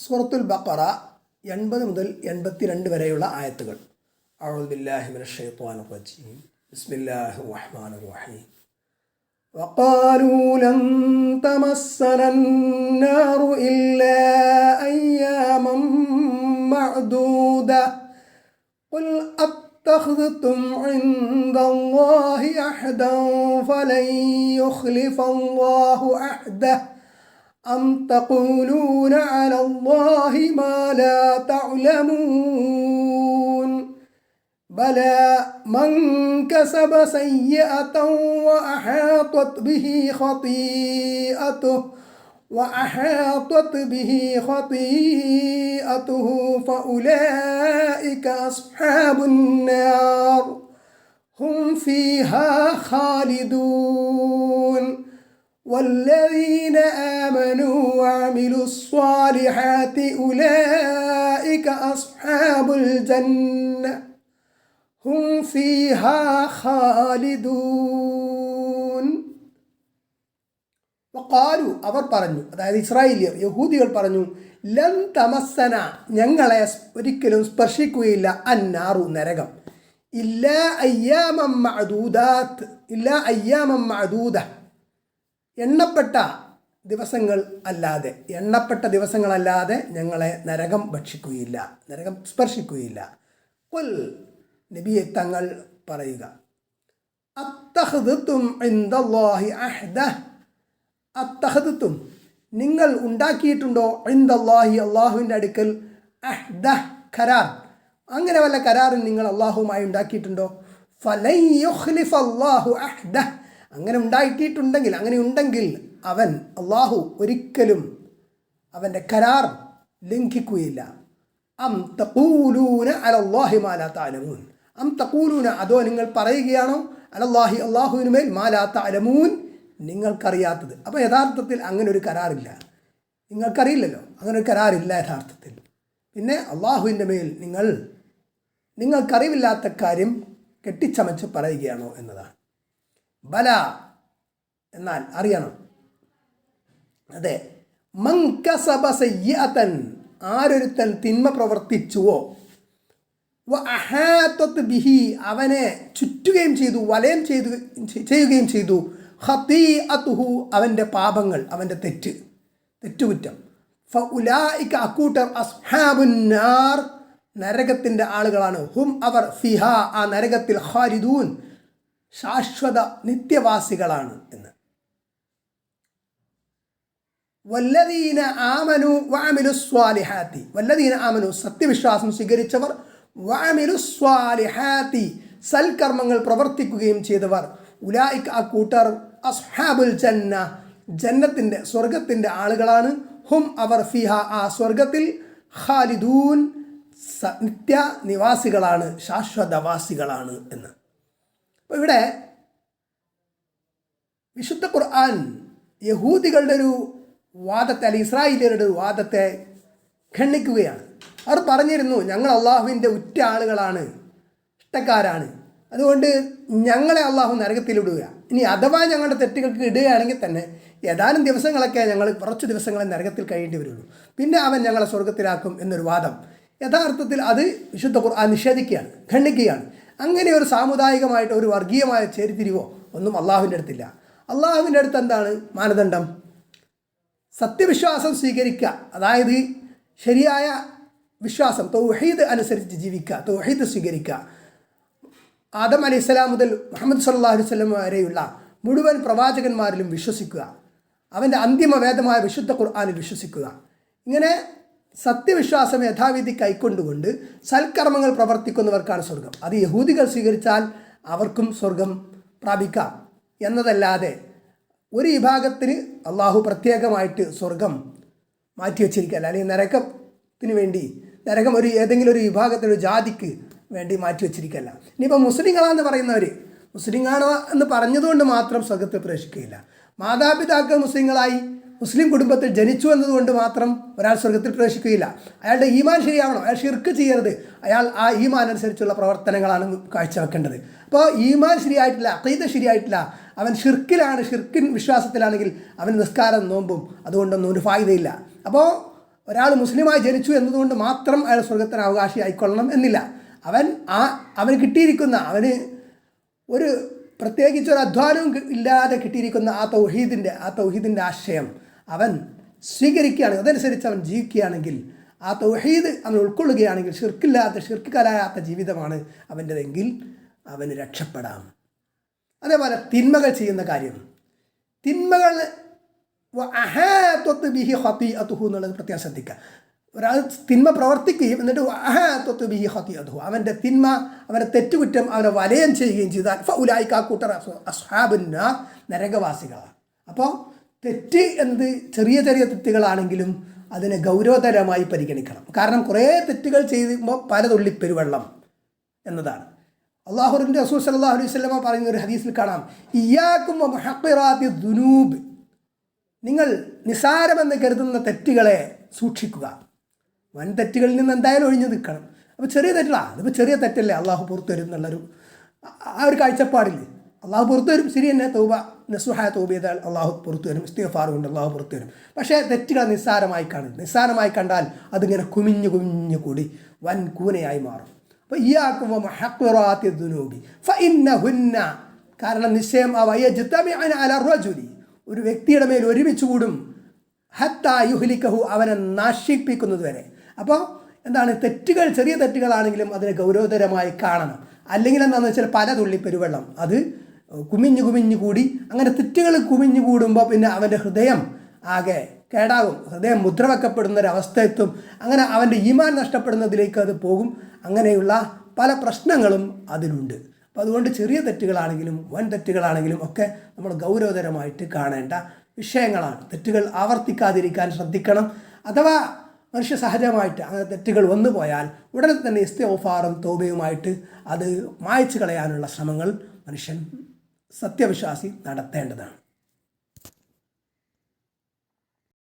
സൂറത്തുൽ ബക്കറ എൺപത് മുതൽ എൺപത്തിരണ്ട് വരെയുള്ള ആയത്തുകൾ أعوذ بالله من الشيطان الرجيم بسم الله الرحمن الرحيم وقالوا لن تمسنا النار إلا أياما معدودة قل أتخذتم عند الله أحدا فلن يخلف الله أحده أم تقولون على الله ما لا تعلمون بلى من كسب سيئة وأحاطت به خطيئته وأحاطت به خطيئته فأولئك أصحاب النار هم فيها خالدون والذين آمنوا وعملوا الصالحات أولئك أصحاب الجنة هم فيها خالدون വക്കാലു അവർ പറഞ്ഞു അതായത് ഇസ്രായേലിയർ യഹൂദികൾ പറഞ്ഞു ലൻ തമസ്സന ഞങ്ങളെ ഒരിക്കലും സ്പർശിക്കുകയില്ല അന്നാറു നരകം ഇല്ല അയ്യാമം മഅദൂദാത്ത് ഇല്ല അയ്യാമം മഅദൂദ എണ്ണപ്പെട്ട ദിവസങ്ങൾ അല്ലാതെ എണ്ണപ്പെട്ട ദിവസങ്ങളല്ലാതെ ഞങ്ങളെ നരകം ഭക്ഷിക്കുകയില്ല നരകം സ്പർശിക്കുകയില്ല. കൊൽ നബിയെ തങ്ങൾ പറയുക അത്തഹദത്തും അത്തഹദത്തും നിങ്ങൾ ഉണ്ടാക്കിയിട്ടുണ്ടോ ഇന്ദല്ലാഹി അള്ളാഹുവിന്റെ അടുക്കൽ അഹ്ദ കരാർ? അങ്ങനെ വല്ല കരാറും നിങ്ങൾ അള്ളാഹുമായി ഉണ്ടാക്കിയിട്ടുണ്ടോ? ഫലൈ അള്ളാഹു അഹ്ദ അങ്ങനെ ഉണ്ടായിട്ടിട്ടുണ്ടെങ്കിൽ അങ്ങനെ ഉണ്ടെങ്കിൽ അവൻ അള്ളാഹു ഒരിക്കലും അവന്റെ കരാർ ലംഘിക്കുകയില്ല. അം തൂലൂന അലല്ലാഹി മാലാ താലമൂൻ അം തക്കൂലൂന അതോ നിങ്ങൾ പറയുകയാണോ അലല്ലാഹി അള്ളാഹുവിനുമേൽ മാലാ താലമൂൻ നിങ്ങൾക്കറിയാത്തത്. അപ്പോൾ യഥാർത്ഥത്തിൽ അങ്ങനെ ഒരു കരാറില്ല. നിങ്ങൾക്കറിയില്ലല്ലോ അങ്ങനെ ഒരു കരാറില്ല യഥാർത്ഥത്തിൽ. പിന്നെ അള്ളാഹുവിന്റെ മേൽ നിങ്ങൾ നിങ്ങൾക്കറിവില്ലാത്ത കാര്യം കെട്ടിച്ചമച്ച് പറയുകയാണോ എന്നതാണ്. ബല എന്നാൽ അറിയണം. അതെ. മങ്കസബ സയ്യതൻ ആരൊരുത്തൻ തിന്മ പ്രവർത്തിച്ചുവോ? അഹാത്തത്ത് ബിഹി അവനെ ചുറ്റുകയും ചെയ്തു വലയം ചെയ്തു ചെയ്യുകയും ചെയ്തു. ഹത്തീ അതുഹു അവന്റെ പാപങ്ങൾ അവന്റെ തെറ്റ് തെറ്റുകുറ്റം. ഫ ഉലായിക്ക അക്കൂട്ടർ അസ്ഹാബുന്നാർ നരകത്തിന്റെ ആളുകളാണ്. ഹും അവർ ഫിഹ ആ നരകത്തിൽ ഖാരിദൂൻ. ശാശ്വത നിത്യവാസികളാണ് എന്ന്. വല്ലദീന ആമനു വാമിലു സ്വാലിഹാത്തി. വല്ലദീന ആമനു സത്യവിശ്വാസം സ്വീകരിച്ചവർ വാമിലു സ്വാലിഹാത്തി. സൽക്കർമ്മങ്ങൾ പ്രവർത്തിക്കുകയും ചെയ്തവർ. ഉലായിക്ക് ആ കൂട്ടർ അസ്ഹാബുൽ ജന്ന. ജന്നത്തിന്റെ സ്വർഗത്തിന്റെ ആളുകളാണ്. ഹും അവർ ഫിഹ ആ സ്വർഗത്തിൽ ഖാലിദൂൻ നിത്യ നിവാസികളാണ് ശാശ്വതവാസികളാണ് എന്ന്. അപ്പോൾ ഇവിടെ വിശുദ്ധ ഖുർആൻ യഹൂദികളുടെ ഒരു വാദത്തെ അല്ലെങ്കിൽ ഇസ്രായേലിയരുടെ ഒരു വാദത്തെ ഖണ്ണിക്കുകയാണ് അവർ പറഞ്ഞിരുന്നു ഞങ്ങൾ അള്ളാഹുവിന്റെ ഉറ്റ ആളുകളാണ് ഇഷ്ടക്കാരാണ്. അതുകൊണ്ട് ഞങ്ങളെ അള്ളാഹു നരകത്തിലിടുക. ഇനി അഥവാ ഞങ്ങളുടെ തെറ്റുകൾക്ക് ഇടുകയാണെങ്കിൽ തന്നെ ഏതാനും ദിവസങ്ങളൊക്കെ ഞങ്ങൾ കുറച്ച് ദിവസങ്ങളെ നരകത്തിൽ കഴിയേണ്ടി വരുള്ളൂ. പിന്നെ അവൻ ഞങ്ങളെ സ്വർഗത്തിലാക്കും എന്നൊരു വാദം. യഥാർത്ഥത്തിൽ അത് വിശുദ്ധ ഖുർആൻ നിഷേധിക്കുകയാണ് ഖണ്ഡിക്കുകയാണ്. അങ്ങനെ ഒരു സാമുദായികമായിട്ട് ഒരു വർഗീയമായ ചേരിതിരിവോ ഒന്നും അള്ളാഹുവിന്റെ അടുത്തില്ല. അള്ളാഹുവിന്റെ അടുത്ത് എന്താണ് മാനദണ്ഡം? സത്യവിശ്വാസം സ്വീകരിക്കുക. അതായത് ശരിയായ വിശ്വാസം തൗഹീദ് അനുസരിച്ച് ജീവിക്കുക തൗഹീദ് സ്വീകരിക്കുക. ആദം അലി ഇസ്ലാം മുതൽ മുഹമ്മദ് സല്ലാ അലൈഹി സ്വലം വരെയുള്ള മുഴുവൻ പ്രവാചകന്മാരിലും വിശ്വസിക്കുക. അവന്റെ അന്തിമ വേദമായ വിശുദ്ധ ഖുർആാനിൽ വിശ്വസിക്കുക. ഇങ്ങനെ സത്യവിശ്വാസം യഥാവിധി കൈക്കൊണ്ടുകൊണ്ട് സൽക്കർമ്മങ്ങൾ പ്രവർത്തിക്കുന്നവർക്കാണ് സ്വർഗം. അത് യഹൂദികൾ സ്വീകരിച്ചാൽ അവർക്കും സ്വർഗം പ്രാപിക്കാം എന്നതല്ലാതെ ഒരു വിഭാഗത്തിന് അള്ളാഹു പ്രത്യേകമായിട്ട് സ്വർഗം മാറ്റിവെച്ചിരിക്കുകയല്ല അല്ലെങ്കിൽ നരകത്തിന് വേണ്ടി നരകം ഒരു ഏതെങ്കിലും ഒരു വിഭാഗത്തിനൊരു ജാതിക്ക് വേണ്ടി മാറ്റിവെച്ചിരിക്കുകയല്ല ഇനിയിപ്പോൾ മുസ്ലിങ്ങളാന്ന് പറയുന്നവർ മുസ്ലിങ്ങളാണ് എന്ന് പറഞ്ഞതുകൊണ്ട് മാത്രം സ്വർഗത്തിൽ പ്രവേശിക്കുകയില്ല. മാതാപിതാക്കൾ മുസ്ലിങ്ങളായി മുസ്ലിം കുടുംബത്തിൽ ജനിച്ചു എന്നതുകൊണ്ട് മാത്രം ഒരാൾ സ്വർഗത്തിൽ പ്രവേശിക്കുകയില്ല. അയാളുടെ ഈമാൻ ശരിയാവണം. അയാൾ ഷിർക്ക് ചെയ്യരുത്. അയാൾ ആ ഈമാൻ അനുസരിച്ചുള്ള പ്രവർത്തനങ്ങളാണ് കാഴ്ചവെക്കേണ്ടത്. അപ്പോൾ ഈമാൻ ശരിയായിട്ടില്ല അക്കൈത ശരിയായിട്ടില്ല. അവൻ ഷിർക്കിലാണ് ഷിർക്കിൻ വിശ്വാസത്തിലാണെങ്കിൽ അവൻ നിസ്കാരം നോമ്പും അതുകൊണ്ടൊന്നും ഒരു ഫായ്ദയില്ല. അപ്പോൾ ഒരാൾ മുസ്ലിമായി ജനിച്ചു എന്നതുകൊണ്ട് മാത്രം അയാൾ സ്വർഗത്തിന് അവകാശി ആയിക്കൊള്ളണം എന്നില്ല. അവൻ ആ അവന് കിട്ടിയിരിക്കുന്ന അവന് ഒരു പ്രത്യേകിച്ച് ഒരു അധ്വാനവും ഇല്ലാതെ കിട്ടിയിരിക്കുന്ന ആ തൗഹീദിന്റെ ആ തൗഹീദിന്റെ ആശയം അവൻ സ്വീകരിക്കുകയാണെങ്കിൽ അതനുസരിച്ച് അവൻ ജീവിക്കുകയാണെങ്കിൽ ആ തൗഹീദ് അവൻ ഉൾക്കൊള്ളുകയാണെങ്കിൽ ഷിർക്കില്ലാത്ത ഷിർക്ക് ജീവിതമാണ് അവന്റെതെങ്കിൽ അവന് രക്ഷപ്പെടാം. അതേപോലെ തിന്മകൾ ചെയ്യുന്ന കാര്യം. തിന്മകൾ അഹാത്വത്ത് ബിഹി ഹത്തി അതുഹു എന്നുള്ളത് പ്രത്യേകം ശ്രദ്ധിക്കുക. ഒരാൾ തിന്മ പ്രവർത്തിക്കുകയും എന്നിട്ട് അഹാത്വത്ത് ബിഹി ഹത്തി അതുഹു അവന്റെ തിന്മ അവന്റെ തെറ്റുകുറ്റം അവനെ വലയം ചെയ്യുകയും ചെയ്താൽ ഫൗലായിക്ക് കൂട്ടർ അസ്ഹാബുന്ന നരകവാസികളാണ്. അപ്പോൾ തെറ്റ് എന്നത് ചെറിയ ചെറിയ തെറ്റുകളാണെങ്കിലും അതിനെ ഗൗരവതരമായി പരിഗണിക്കണം. കാരണം കുറേ തെറ്റുകൾ ചെയ്യുമ്പോൾ പല തുള്ളി പെരുവെള്ളം എന്നതാണ്. അള്ളാഹുറിന്റെ റസൂൽ സല്ലല്ലാഹു അലൈഹി വസല്ലമ പറയുന്ന ഒരു ഹദീസിൽ കാണാം. ഇയാക്കും നിങ്ങൾ നിസാരമെന്ന് കരുതുന്ന തെറ്റുകളെ സൂക്ഷിക്കുക. വൻ തെറ്റുകളിൽ നിന്ന് എന്തായാലും ഒഴിഞ്ഞു നിൽക്കണം. അപ്പോൾ ചെറിയ തെറ്റിലാണ് അതിപ്പോൾ ചെറിയ തെറ്റല്ലേ അള്ളാഹു പുറത്തു വരും എന്നുള്ളൊരു ആ ഒരു കാഴ്ചപ്പാടില്ലേ? അള്ളാഹു പുറത്തു വരും. ശരി തന്നെ തൗബ നസുഹായ തൗബ ചെയ്താൽ അള്ളാഹു പുറത്തു വരും. ഇസ്തിഫാർ കൊണ്ട് അള്ളാഹു പുറത്തു വരും. പക്ഷേ തെറ്റുകൾ നിസ്സാരമായി കാണും നിസ്സാരമായി കണ്ടാൽ അതിങ്ങനെ കുമിഞ്ഞു കുമിഞ്ഞു കൂടി വൻ കൂനയായി മാറും. അപ്പോൾ ഇയാക്കും ദുനൂബി ഫഇന്നഹുന്ന കാരണം നിശ്ചയം അവ ജിത്തമി അല റജുലി ഒരു വ്യക്തിയുടെ മേൽ ഒരുമിച്ച് കൂടും. ഹത്ത യുഹ്ലിക്കഹു അവനെ നശിപ്പിക്കുന്നത് വരെ. അപ്പോൾ എന്താണ് തെറ്റുകൾ ചെറിയ തെറ്റുകളാണെങ്കിലും അതിനെ ഗൗരവതരമായി കാണണം. അല്ലെങ്കിൽ എന്താണെന്ന് വെച്ചാൽ പല തുള്ളി പെരുവെള്ളം. അത് കുമിഞ്ഞു കുമിഞ്ഞു കൂടി. അങ്ങനെ തെറ്റുകൾ കുമിഞ്ഞു കൂടുമ്പോൾ പിന്നെ അവന്റെ ഹൃദയം ആകെ കേടാകും. ഹൃദയം മുദ്രവെക്കപ്പെടുന്ന എത്തും അങ്ങനെ അവന്റെ ഈമാൻ നഷ്ടപ്പെടുന്നതിലേക്ക് അത് പോകും. അങ്ങനെയുള്ള പല പ്രശ്നങ്ങളും അതിലുണ്ട്. അപ്പോൾ അതുകൊണ്ട് ചെറിയ തെറ്റുകളാണെങ്കിലും വൻ തെറ്റുകളാണെങ്കിലും ഒക്കെ നമ്മൾ ഗൗരവതരമായിട്ട് കാണേണ്ട വിഷയങ്ങളാണ്. തെറ്റുകൾ ആവർത്തിക്കാതിരിക്കാൻ ശ്രദ്ധിക്കണം. അഥവാ മനുഷ്യ സഹജമായിട്ട് അങ്ങനെ തെറ്റുകൾ വന്നു പോയാൽ ഉടനെ തന്നെ ഇസ്തിഫാറും തോബയുമായിട്ട് അത് മായ്ച്ചു കളയാനുള്ള ശ്രമങ്ങൾ മനുഷ്യൻ സത്യവിശ്വാസി നടത്തേണ്ടതാണ്.